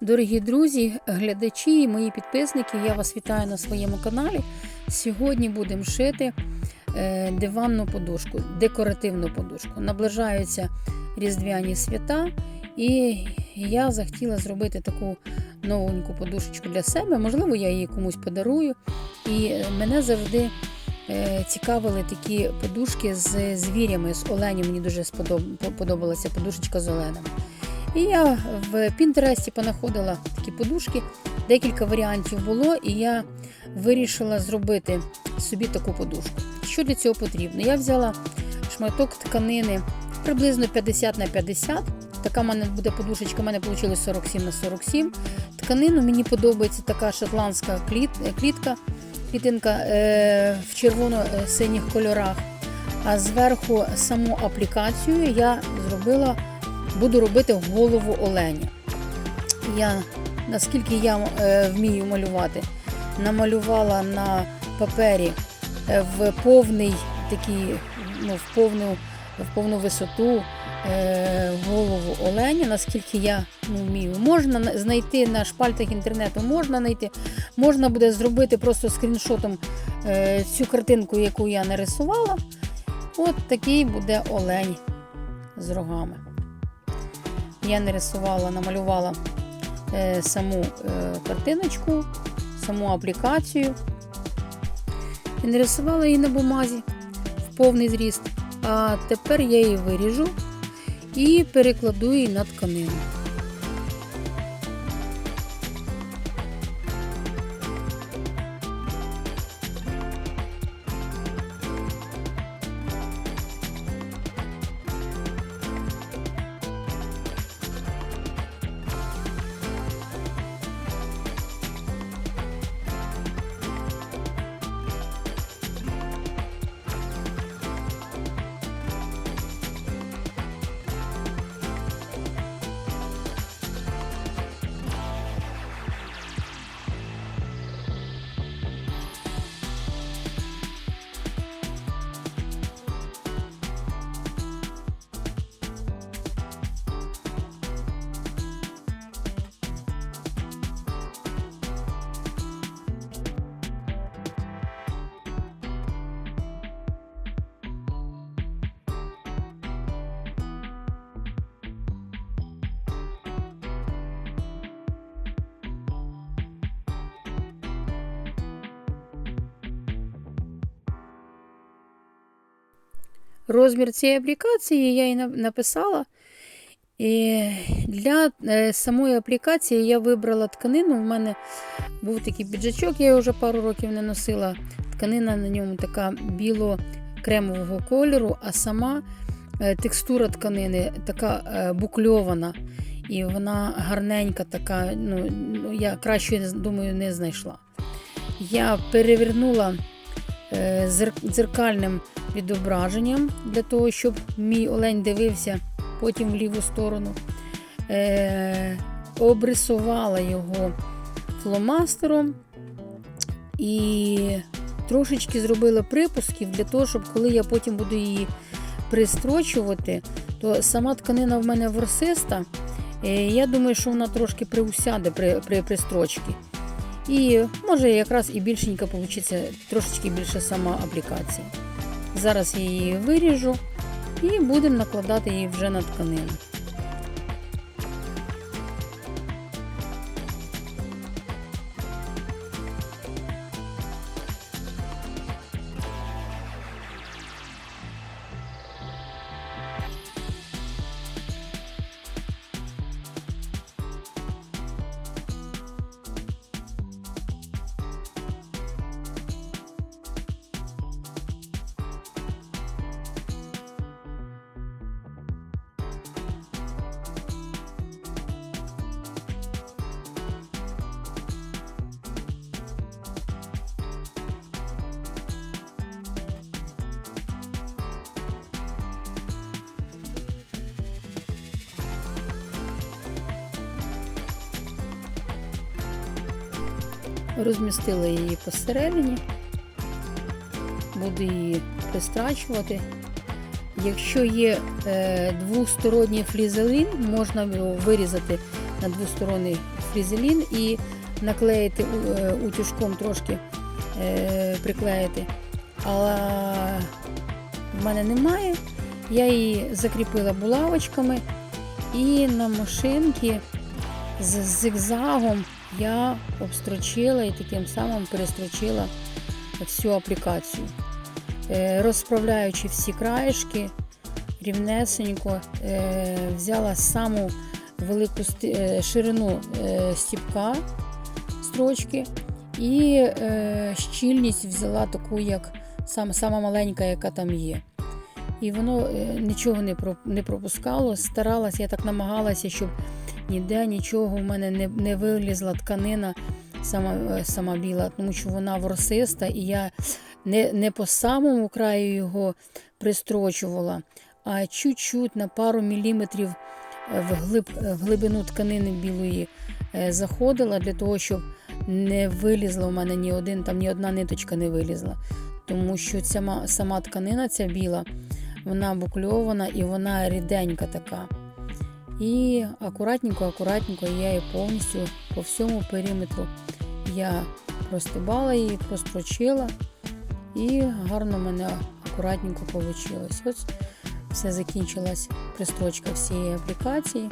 Дорогі друзі, глядачі і мої підписники, я вас вітаю на своєму каналі. Сьогодні будемо шити е, диванну подушку, декоративну подушку. Наближаються різдвяні свята, і я захотіла зробити таку новеньку подушечку для себе. Можливо, я її комусь подарую. І мене завжди е, цікавили такі подушки з звірями, з оленем. Мені дуже сподоб- подобалася подушечка з оленем. І я в Пінтересті понаходила такі подушки, декілька варіантів було, і я вирішила зробити собі таку подушку. Що для цього потрібно? Я взяла шматок тканини приблизно 50 на 50. Така в мене буде подушечка, у мене вийшло 47 на 47. Тканину мені подобається така шотландська кліт, клітка, клітинка е, в червоно-синіх кольорах. А зверху саму аплікацію я зробила буду робити голову оленя. Я, наскільки я е, вмію малювати, намалювала на папері е, в повний такий, ну, в повну, в повну висоту е, голову оленя, наскільки я ну, вмію. Можна знайти на шпальтах інтернету, можна знайти, можна буде зробити просто скріншотом цю картинку, яку я нарисувала. От такий буде олень з рогами. Я нарисувала, намалювала е, саму е, картиночку, саму аплікацію. І нарисувала її на бумазі в повний зріст. А тепер я її виріжу і перекладу її на тканину. Розмір цієї аплікації я її написала. І для е, самої аплікації я вибрала тканину. У мене був такий піджачок, я його вже пару років не носила. Тканина на ньому така біло-кремового кольору, а сама е, текстура тканини така е, букльована. І вона гарненька, така, ну, я краще, думаю, не знайшла. Я перевернула дзеркальним відображенням для того, щоб мій олень дивився потім в ліву сторону. Е, обрисувала його фломастером і трошечки зробила припусків для того, щоб коли я потім буду її пристрочувати, то сама тканина в мене ворсиста. Е, я думаю, що вона трошки приусяде при, при пристрочці. І може якраз і більшенька вийде, трошечки більше сама аплікація. Зараз я її виріжу і будемо накладати її вже на тканину. Розмістила її посередині, буду її пристрачувати. Якщо є е, двосторонній флізелін, можна його вирізати на двосторонній флізелін і наклеїти е, утюжком трошки е, приклеїти. Але в мене немає. Я її закріпила булавочками і на машинці з зигзагом я обстрочила і таким самим перестрочила всю аплікацію. Е, Розправляючи всі краєшки, рівнесенько е, взяла саму велику е, ширину стіпка строчки і щільність взяла таку, як сам, сама маленька, яка там є. І воно нічого не пропускало. Старалася, я так намагалася, щоб ніде нічого в мене не, не вилізла тканина сама, е, сама біла, тому що вона ворсиста, і я не, не по самому краю його пристрочувала, а чуть-чуть на пару міліметрів е, вглиб, е, в глибину тканини білої заходила для того, щоб не вилізла у мене ні один, там ні одна ниточка не вилізла. Тому що ця сама тканина, ця біла, вона букльована і вона ріденька така. І акуратненько, акуратненько я її повністю по всьому периметру я простибала її, прострочила, і гарно в мене акуратненько вийшло. Ось все закінчилась пристрочка всієї аплікації.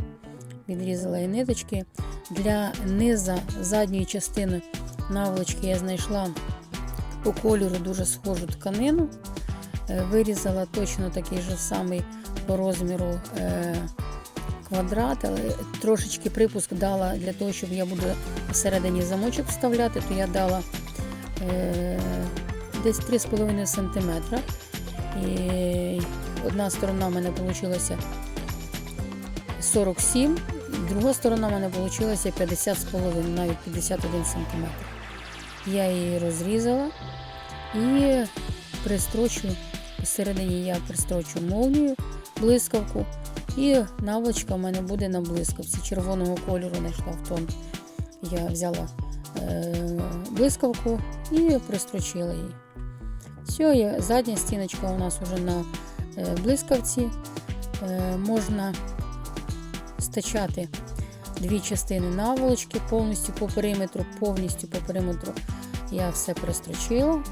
Відрізала і ниточки. Для низа задньої частини наволочки я знайшла по кольору дуже схожу тканину. Е, Вирізала точно такий же самий по розміру е, квадрат, але трошечки припуск дала для того, щоб я буду всередині замочок вставляти, то я дала е, десь 3,5 см. І одна сторона в мене вийшла 47, друга сторона в мене вийшла 50,5, навіть 51 см. Я її розрізала і пристрочу, посередині я пристрочу молнію, блискавку, і наволочка в мене буде на блискавці. Червоного кольору знайшла в тон. Я взяла е, блискавку і пристрочила її. Все, задня стіночка у нас вже на е, блискавці. Е, можна стачати дві частини наволочки повністю по периметру, повністю по периметру я все пристрочила.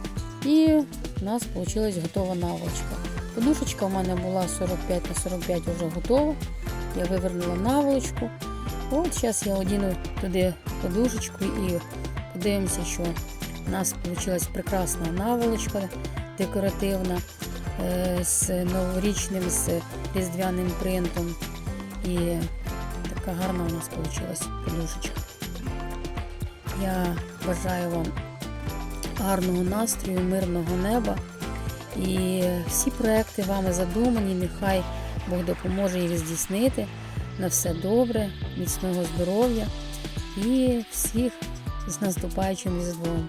І у нас вийшла готова наволочка. Подушечка у мене була 45 на 45 вже готова. Я вивернула наволочку. От зараз я одіну туди подушечку і подивимося, що у нас вийшла прекрасна наволочка декоративна е, з новорічним, з різдвяним принтом. І така гарна у нас вийшла подушечка. Я бажаю вам гарного настрою, мирного неба. І всі проекти вами задумані. Нехай Бог допоможе їх здійснити. На все добре, міцного здоров'я і всіх з наступаючим різдвом.